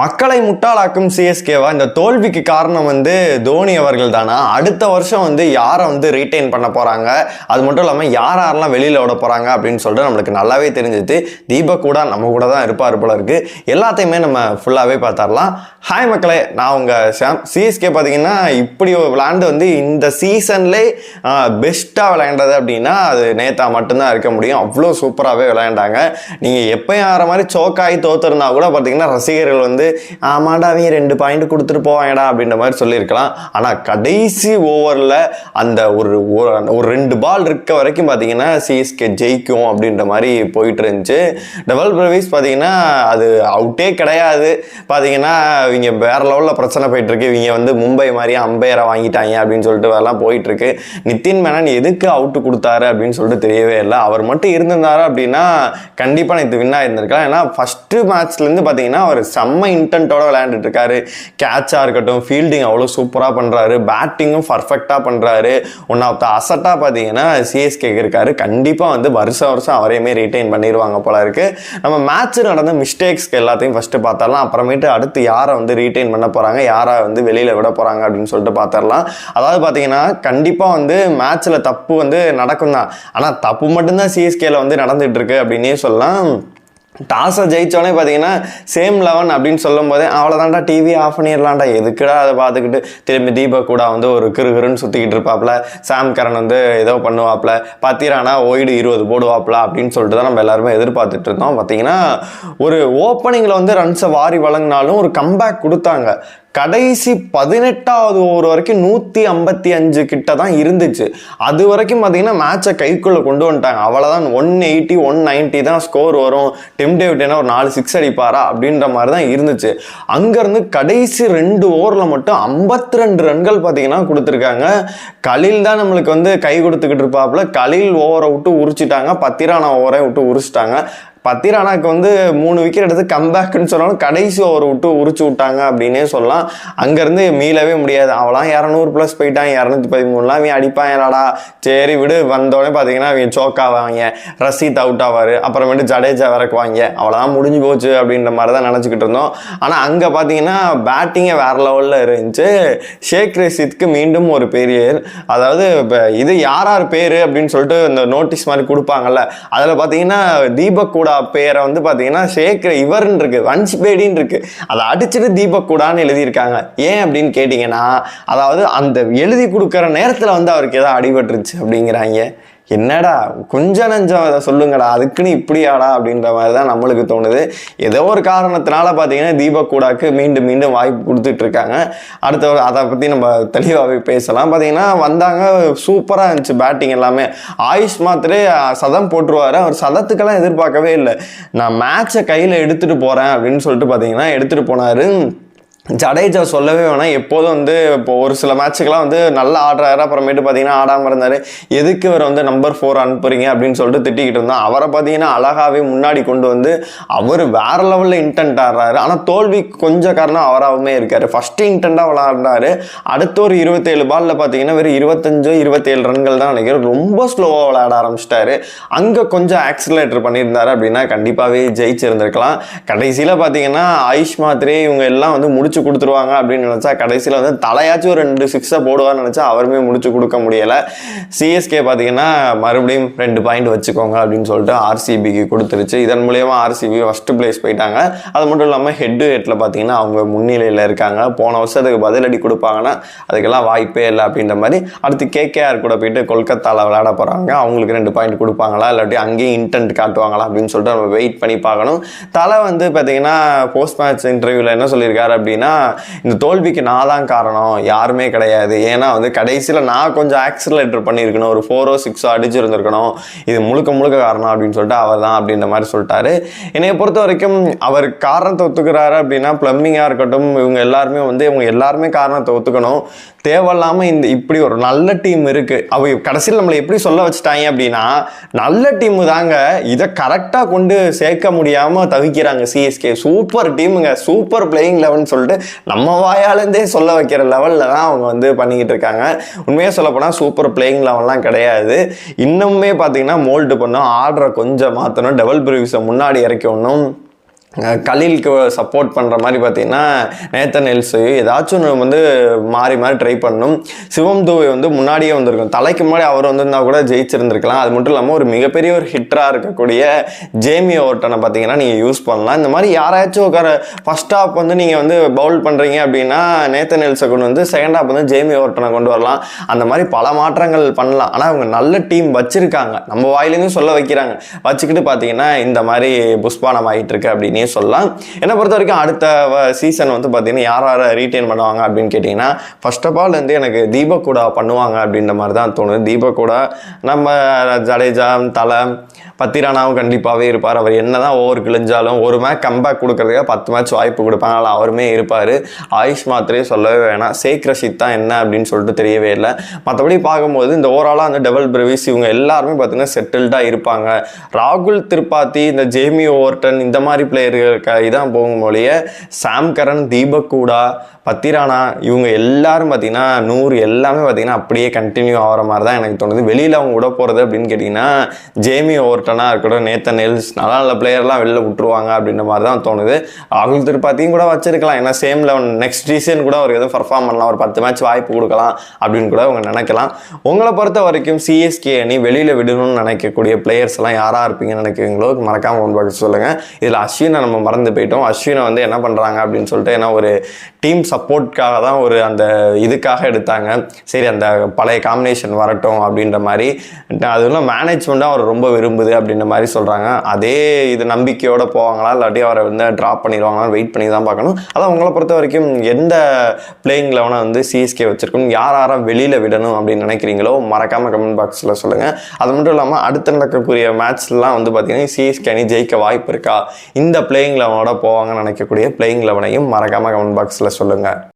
மக்களை முட்டாளாக்கும் சிஎஸ்கேவா இந்த தோல்விக்கு காரணம் வந்து தோனி அவர்கள் தானா அடுத்த வருஷம் வந்து யாரை வந்து ரீட்டைன் பண்ண போகிறாங்க அது மட்டும் இல்லாமல் யார் யாரெல்லாம் வெளியில் விட போகிறாங்க அப்படின்னு சொல்லிட்டு நம்மளுக்கு நல்லாவே தெரிஞ்சுது. தீபக் கூட நம்ம கூட தான் இருப்பார் போல இருக்குது எல்லாத்தையுமே நம்ம ஃபுல்லாகவே பார்த்துடலாம். ஹாய் மக்களே நான் உங்கள் சாம் சிஎஸ்கே பார்த்தீங்கன்னா இப்படி விளையாண்டு வந்து இந்த சீசன்லே பெஸ்ட்டாக விளையாண்டது அப்படின்னா அது நேத்தா மட்டும்தான் இருக்க முடியும். அவ்வளோ சூப்பராகவே விளையாண்டாங்க. நீங்கள் எப்பயும் ஆகிற மாதிரி சோக்காகி தோத்துருந்தா கூட பார்த்தீங்கன்னா ரசிகர்கள் வந்து ஆமாடா அவங்க ரெண்டு பாயிண்ட் கொடுத்துட்டு போவாங்கடா அப்படின்ற மாதிரி சொல்லியிருக்கலாம். ஆனால் கடைசி ஓவரில் அந்த ஒரு ஒரு- ஒரு ரெண்டு பால் இருக்க வரைக்கும் பார்த்தீங்கன்னா சிஎஸ்கே ஜெயிக்கும் அப்படின்ற மாதிரி போயிட்டு இருந்துச்சு. டபுள் பிரவீஸ் பார்த்தீங்கன்னா அது அவுட்டே கிடையாது. பார்த்தீங்கன்னா இவங்க வேற லெவலில் பிரச்சனை போயிட்டுருக்கு இவங்க வந்து மும்பை மாதிரியே அம்பையரை வாங்கிட்டாங்க அப்படின்னு சொல்லிட்டு அதெல்லாம் போயிட்டுருக்கு நித்தின் நிதின் மேனன் எதுக்கு அவுட்டு கொடுத்தாரு அப்படின்னு சொல்லிட்டு தெரியவே இல்லை. அவர் மட்டும் இருந்திருந்தாரு அப்படின்னா கண்டிப்பாக நேற்று வின் ஆயிருந்திருக்கலாம். ஏன்னா ஃபஸ்ட்டு மேட்ச்லேருந்து பார்த்தீங்கன்னா அவர் செம்ம இன்டென்ட்டோட விளையாண்டுட்டு இருக்காரு கேட்சாக இருக்கட்டும் ஃபீல்டிங் அவ்வளோ சூப்பராக பண்ணுறாரு பேட்டிங்கும் பர்ஃபெக்டாக பண்ணுறாரு ஒன் ஆஃப் த அசட்டாக பார்த்தீங்கன்னா சிஎஸ்கேக்கு இருக்காரு. கண்டிப்பாக வந்து வருஷம் வருஷம் அவரையுமே ரீட்டைன் பண்ணிடுவாங்க போல இருக்கு. நம்ம மேட்ச் நடந்த மிஸ்டேக்ஸ்க்கு எல்லாத்தையும் ஃபஸ்ட்டு பார்த்தரலாம் அப்புறமேட்டு அடுத்து யாரை வந்து ரீட்டைன் பண்ண போகிறாங்க யாரை வந்து வெளியில் விட போகிறாங்க அப்படின்னு சொல்லிட்டு பார்த்துடலாம். அதாவது பார்த்தீங்கன்னா கண்டிப்பாக வந்து மேட்ச்சில் தப்பு வந்து நடக்கும் தான் ஆனால் தப்பு மட்டும்தான் சிஎஸ்கேல வந்து நடந்துகிட்டு இருக்கு அப்படின்னே சொல்லலாம். டாஸை ஜெயிச்சோடனே பார்த்தீங்கன்னா சேம் லெவன் அப்படின்னு சொல்லும் போதே அவ்வளோதான்டா டிவி ஆஃப் பண்ணிடலாம்டா. எதுக்குடா அதை பார்த்துக்கிட்டு திரும்பி தீபக் கூட வந்து ஒரு கிருகிருன்னு சுற்றிக்கிட்டு இருப்பாப்ல. சாம் கரன் வந்து ஏதோ பண்ணுவாப்ல. பத்திரானா ஓய்டு இருபது போடுவாப்ல அப்படின்னு சொல்லிட்டு தான் நம்ம எல்லாருமே எதிர்பார்த்துட்டு இருந்தோம். பார்த்தீங்கன்னா ஒரு ஓப்பனிங்கில் வந்து ரன்ஸை வாரி வழங்கினாலும் ஒரு கம்பேக் கொடுத்தாங்க. கடைசி பதினெட்டாவது ஓவர் வரைக்கும் நூற்றி ஐம்பத்தி அஞ்சு கிட்ட தான் இருந்துச்சு. அது வரைக்கும் பார்த்தீங்கன்னா மேட்சை கைக்குள்ளே கொண்டு வந்துட்டாங்க. அவ்வளோதான் ஒன் எயிட்டி ஒன் நைன்ட்டி தான் ஸ்கோர் வரும். டிம் டேவிட்னா ஒரு நாலு சிக்ஸ் அடிப்பாரா அப்படின்ற மாதிரி தான் இருந்துச்சு. அங்கேருந்து கடைசி ரெண்டு ஓவரில் மட்டும் ஐம்பத்தி ரெண்டு ரன்கள் பார்த்தீங்கன்னா கொடுத்துருக்காங்க. கலில் தான் நம்மளுக்கு வந்து கை கொடுத்துக்கிட்டு இருப்பாப்புல. கலில் ஓவரை விட்டு உரிச்சிட்டாங்க. பத்திரானா ஓவரை விட்டு உரிச்சிட்டாங்க. பத்திரானாக்கு வந்து மூணு விக்கெட் எடுத்து கம்பேக்குன்னு சொன்னாலும் கடைசி ஓவர் விட்டு உரிச்சு விட்டாங்க அப்படின்னே சொல்லலாம். அங்கேருந்து மீளவே முடியாது. அவளாம் இரநூறு ப்ளஸ் போயிட்டான். இரநூத்தி பதிமூணுலாம் அவன் அடிப்பான். அடிப்பாங்களாடா சரி விடு. வந்தோடனே பார்த்தீங்கன்னா அவன் சோக் ஆவாங்க. ரசீத் அவுட் ஆவார். அப்புறமேட்டு ஜடேஜா விறக்குவாங்க அவ்வளோதான் முடிஞ்சு போச்சு அப்படின்ற மாதிரி தான் நினச்சிக்கிட்டு இருந்தோம். ஆனால் அங்கே பார்த்தீங்கன்னா பேட்டிங்கே வேற லெவலில் இருந்துச்சு. ஷேக் ரஷீத்க்கு மீண்டும் ஒரு பெரிய அதாவது இப்போ இது யார் யார் பேர் அப்படின்னு சொல்லிட்டு இந்த நோட்டீஸ் மாதிரி கொடுப்பாங்கல்ல. அதில் பார்த்தீங்கன்னா தீபக் கூட பேரை வந்து பார்த்தீங்கன்னா ஷேக் இவர்னு இருக்கு வன்ஷ் பேடின்னு இருக்கு. அதை அடிச்சுட்டு தீபக் கூடான்னு எழுதியிருக்காங்க. ஏன் அப்படின்னு கேட்டிங்கன்னா அதாவது அந்த எழுதி கொடுக்குற நேரத்தில் வந்து அவருக்கு ஏதாவது அடிபட்டுருச்சு அப்படிங்கிறாங்க. என்னடா கொஞ்சம் நஞ்சம் அதை சொல்லுங்கடா அதுக்குன்னு இப்படியாடா அப்படின்ற மாதிரி தான் நம்மளுக்கு தோணுது. ஏதோ ஒரு காரணத்தினால பார்த்தீங்கன்னா தீபக் கூடாக்கு மீண்டும் மீண்டும் வாய்ப்பு கொடுத்துட்டு இருக்காங்க அடுத்த அதை பற்றி நம்ம தெளிவாகவே பேசலாம். பார்த்தீங்கன்னா வந்தாங்க சூப்பராக இருந்துச்சு பேட்டிங் எல்லாமே. ஆயுஷ் மாத்திரே சதம் போட்டுருவாரு. அவர் சதத்துக்கெல்லாம் எதிர்பார்க்கவே இல்லை. நான் மேட்சை கையில் எடுத்துகிட்டு போகிறேன் அப்படின்னு சொல்லிட்டு பார்த்தீங்கன்னா எடுத்துகிட்டு போனார். ஜடேஜா சொல்லவே வேணாம். எப்போதும் வந்து இப்போ ஒரு சில மேட்சுக்கெல்லாம் வந்து நல்லா ஆடுறாரு. அப்புறமேட்டு பார்த்தீங்கன்னா ஆடாமல் இருந்தார். எதுக்கு இவர் வந்து நம்பர் ஃபோர் அனுப்புறீங்க அப்படின்னு சொல்லிட்டு திட்டிக்கிட்டு இருந்தோம் அவரை பார்த்தீங்கன்னா அழகாகவே முன்னாடி கொண்டு வந்து அவர் வேற லெவலில் இன்டென்ட் ஆடுறாரு. ஆனால் தோல்வி கொஞ்சம் காரணம் அவராகவுமே இருக்கார். ஃபஸ்ட்டு இன்டென்ட்டாக விளாண்டாரு அடுத்த ஒரு இருபத்தேழு பாலில் பார்த்தீங்கன்னா வெறும் இருபத்தஞ்சோ இருபத்தேழு ரன்கள் தான் நினைக்கிறேன். ரொம்ப ஸ்லோவாக விளையாட ஆரம்பிச்சிட்டாரு. அங்கே கொஞ்சம் ஆக்சிலேட்டர் பண்ணியிருந்தாரு அப்படின்னா கண்டிப்பாகவே ஜெயிச்சிருந்திருக்கலாம். கடைசியில் பார்த்தீங்கன்னா ஆயுஷ் மாத்திரே இவங்க எல்லாம் வந்து முடிச்சு கொடுத்துருவாங்க அப்படின்னு நினச்சா கடைசியில் வந்து தலையாச்சும் ஒரு ரெண்டு சிக்ஸை போடுவான்னு நினச்சா அவருமே முடிச்சு கொடுக்க முடியலை. சிஎஸ்கே பார்த்தீங்கன்னா மறுபடியும் ரெண்டு பாயிண்ட் வச்சுக்கோங்க அப்படின்னு சொல்லிட்டு ஆர்சிபிக்கு கொடுத்துருச்சு. இதன் மூலியமா ஆர்சிபி ஃபர்ஸ்ட் பிளேஸ் போயிட்டாங்க. அது மட்டும் இல்லாமல் ஹெட் டு ஹெட்டில் பார்த்தீங்கன்னா அவங்க முன்னிலையில் இருக்காங்க. போன வருஷத்துக்கு பதிலடி கொடுப்பாங்கன்னா அதுக்கெல்லாம் வாய்ப்பே இல்லை அப்படின்ற மாதிரி அடுத்து கேகேஆர் கூட போயிட்டு கொல்கத்தாவில் விளையாட போகிறாங்க அவங்களுக்கு ரெண்டு பாயிண்ட் கொடுப்பாங்களா? இல்லாட்டி அங்கேயும் இன்டென்ட் காட்டுவாங்களா அப்படின்னு சொல்லிட்டு நம்ம வெயிட் பண்ணி பார்க்கணும். தலை வந்து பார்த்தீங்கன்னா போஸ்ட் மேட்ச் இன்டர்வியூவில் என்ன சொல்லியிருக்காரு அப்படின்னா இந்த தோல்விக்கு நான் தான் காரணம் யாருமே கிடையாது. ஏன்னா வந்து கடைசியில் நான் கொஞ்சம் ஆக்சிலேட்டர் பண்ணியிருக்கணும் ஒரு ஃபோரோ சிக்ஸோ அடிச்சிருந்திருக்கணும். இது முழுக்க முழுக்க காரணம் அப்படின்னு சொல்லிட்டு அவர் தான் அப்படின்ற மாதிரி சொல்லிட்டாரு. என்னைய பொறுத்த வரைக்கும் அவர் காரணத்தை ஒத்துக்கிறாரு அப்படின்னா பிளம்பிங்காக இருக்கட்டும் இவங்க எல்லாருமே வந்து இவங்க எல்லாருமே காரணத்தை ஒத்துக்கணும். தேவையில்லாமல் இந்த இப்படி ஒரு நல்ல டீம் இருக்குது அவ கடைசியில் நம்மளை எப்படி சொல்ல வச்சுட்டாங்க அப்படின்னா நல்ல டீமு தாங்க இதை கரெக்டாக கொண்டு சேர்க்க முடியாமல் தவிக்கிறாங்க சிஎஸ்கே சூப்பர் டீமுங்க சூப்பர் பிளேயிங் லெவன் சொல்லிட்டு நம்ம வாயாலேருந்தே சொல்ல வைக்கிற லெவலில் தான் அவங்க வந்து பண்ணிக்கிட்டு இருக்காங்க. உண்மையாக சொல்லப்போனால் சூப்பர் பிளேயிங் லெவல்லாம் கிடையாது. இன்னுமே பார்த்தீங்கன்னா மோல்டு பண்ணும் ஆர்டரை கொஞ்சம் மாற்றணும் டபுள் ப்ரிவியூஸை முன்னாடி இறக்கணும் கலீலுக்கு சப்போர்ட் பண்ணுற மாதிரி பார்த்தீங்கன்னா நேத்தன் எல்ஸையும் ஏதாச்சும் ஒன்று வந்து மாறி மாறி ட்ரை பண்ணணும் சிவம் தூவை வந்து முன்னாடியே வந்திருக்கும். தலைக்கு முன்னாடி அவர் வந்திருந்தா கூட ஜெயிச்சிருந்துருக்கலாம். அது மட்டும் இல்லாமல் ஒரு மிகப்பெரிய ஒரு ஹிட்டராக இருக்கக்கூடிய ஜேமி ஓட்டனை பார்த்தீங்கன்னா நீங்கள் யூஸ் பண்ணலாம். இந்த மாதிரி யாராச்சும் உட்கார ஃபர்ஸ்ட் ஹாப் வந்து நீங்கள் வந்து பவுல் பண்ணுறீங்க அப்படின்னா நேத்தன் எல்ஸை கொண்டு வந்து செகண்ட் ஹாப் வந்து ஜேமி ஓட்டனை கொண்டு வரலாம். அந்த மாதிரி பல மாற்றங்கள் பண்ணலாம். ஆனால் அவங்க நல்ல டீம் வச்சுருக்காங்க. நம்ம வாயிலேருந்து சொல்ல வைக்கிறாங்க. வச்சுக்கிட்டு பார்த்தீங்கன்னா இந்த மாதிரி புஷ்பானம் ஆகிட்டு இருக்கு அப்படின்னு சொல்லலாம். என்னை பொறுத்த வரைக்கும் அடுத்த சீசன் வந்து பார்த்தீங்கன்னா யார் யாரை ரீட்டைன் பண்ணுவாங்க அப்படின்னு கேட்டிங்கன்னா ஃபர்ஸ்ட் ஆஃப் ஆல் வந்து எனக்கு தீபக் கூட பண்ணுவாங்க அப்படின்ற மாதிரி தான் தோணுது. தீபக் கூட நம்ம ஜடேஜா தலை பத்திரானாவும் கண்டிப்பாகவே இருப்பார். அவர் என்ன தான் ஓவர் கிழிஞ்சாலும் ஒரு மேட்ச் கம்பேக் கொடுக்குறதுக்காக பத்து மேட்ச் வாய்ப்பு கொடுப்பாங்க. அதில் அவருமே இருப்பார். ஆயுஷ் மாத்திரையே சொல்லவே வேணாம். சேக் ரஷித் தான் என்ன அப்படின்னு சொல்லிட்டு தெரியவே இல்லை. மற்றபடி பார்க்கும்போது இந்த ஓவராலாக அந்த டபுள் பிரவிஸ் இவங்க எல்லாருமே பார்த்தீங்கன்னா செட்டில்டாக இருப்பாங்க. ராகுல் திரிபாத்தி இந்த ஜேமி ஓவர்டன் இந்த மாதிரி பிளேயர் ஆசிரியர்களுக்காக இதான் போகும் மொழிய சாம் கரன் தீபக் கூடா பத்திரானா இவங்க எல்லாரும் பார்த்தீங்கன்னா நூறு எல்லாமே பார்த்தீங்கன்னா அப்படியே கண்டினியூ ஆகிற மாதிரி தான் எனக்கு தோணுது. வெளியில் அவங்க விட போகிறது அப்படின்னு கேட்டிங்கன்னா ஜேமி ஓவர்டனாக இருக்கட்டும் நேத்தன் நெல்ஸ் நல்ல நல்ல பிளேயர்லாம் வெளில விட்டுருவாங்க அப்படின்ற மாதிரி தான் தோணுது. ராகுல் திருப்பாத்தியும் கூட வச்சிருக்கலாம். ஏன்னா சேம் லெவன் நெக்ஸ்ட் சீசன் கூட அவர் எதுவும் பர்ஃபார்ம் பண்ணலாம். ஒரு பத்து மேட்ச் வாய்ப்பு கொடுக்கலாம் அப்படின்னு கூட அவங்க நினைக்கலாம். உங்களை பொறுத்த வரைக்கும் சிஎஸ்கே அணி வெளியில் விடணும்னு நினைக்கக்கூடிய பிளேயர்ஸ் எல்லாம் யாராக இருப்பீங்கன்னு நினைக்கிறீங்களோ மறக்காமல் ஒன்று பார்க்க சொல்லுங்கள் இதில் அஸ்வின் நம்ம மறந்து போயிட்டோம். அஸ்வினை வந்து என்ன பண்ணுறாங்க அப்படின்னு சொல்லிட்டு ஏன்னா ஒரு டீம் சப்போர்ட்காக தான் ஒரு அந்த இதுக்காக எடுத்தாங்க. சரி அந்த பழைய காம்பினேஷன் வரட்டும் அப்படின்ற மாதிரி. அதுவும் மேனேஜ்மெண்ட்டும் அவர் ரொம்ப விரும்புது அப்படின்ற மாதிரி சொல்கிறாங்க அதே இது நம்பிக்கையோடு போவாங்களா? இல்லாட்டி அவரை வந்து ட்ராப் பண்ணிடுவாங்களா? வெயிட் பண்ணி தான் பார்க்கணும். அதான் உங்களை பொறுத்த வரைக்கும் எந்த பிளேயிங் லெவனை வந்து சிஎஸ்கே வச்சிருக்கணும்? யார் யாரை வெளியில் விடணும் அப்படின்னு நினைக்கிறீங்களோ மறக்காமல் கமெண்ட் பாக்ஸில் சொல்லுங்கள் அது மட்டும் இல்லாமல் அடுத்து நடக்கக்கூடிய மேட்ச்லாம் வந்து பார்த்தீங்கன்னா சிஎஸ்கே அணி ஜெயிக்க வாய்ப்பு இருக்கா? இந்த பிளேயிங் லெவனோட போவாங்கன்னு நினைக்கக்கூடிய பிளேயிங் லெவனையும் மறக்காமல் கமெண்ட் பாக்ஸில் சொல்லுங்கள்